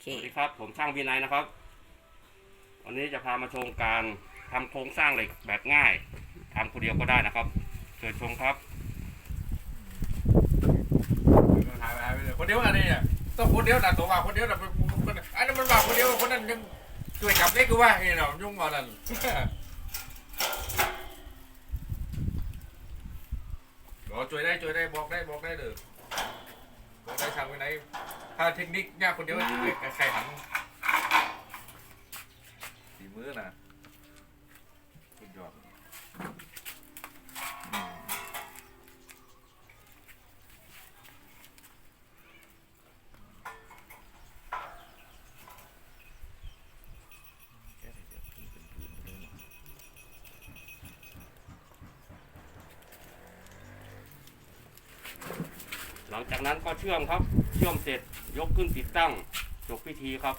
เค สวัสดีครับ ผมช่างวินัยนะครับ วันนี้จะพามาชมการทำโครงสร้างเหล็กแบบง่ายทำคนเดียวก็ได้นะครับเชิญชมครับถ่ายไปถ่ายไปเลยคนเดียวอะไรเนี่ยต้องคนเดียวนะตัวว่าคนเดียวนะคนอันนั้นมันว่าคนเดียวคนนั้นยังช่วยกับเล็กกูว่าเฮ้ยเนาะยุ่งมานั่นบอกช่วยได้ช่วยได้บอกได้บอกได้เลยบอก ได้ทางไปไหนถ้าเทคนิคยากคนเดียวใครหันสีมือนะ หลังจากนั้นก็เชื่อมครับ เชื่อมเสร็จยกขึ้นติดตั้งจบพิธีครับ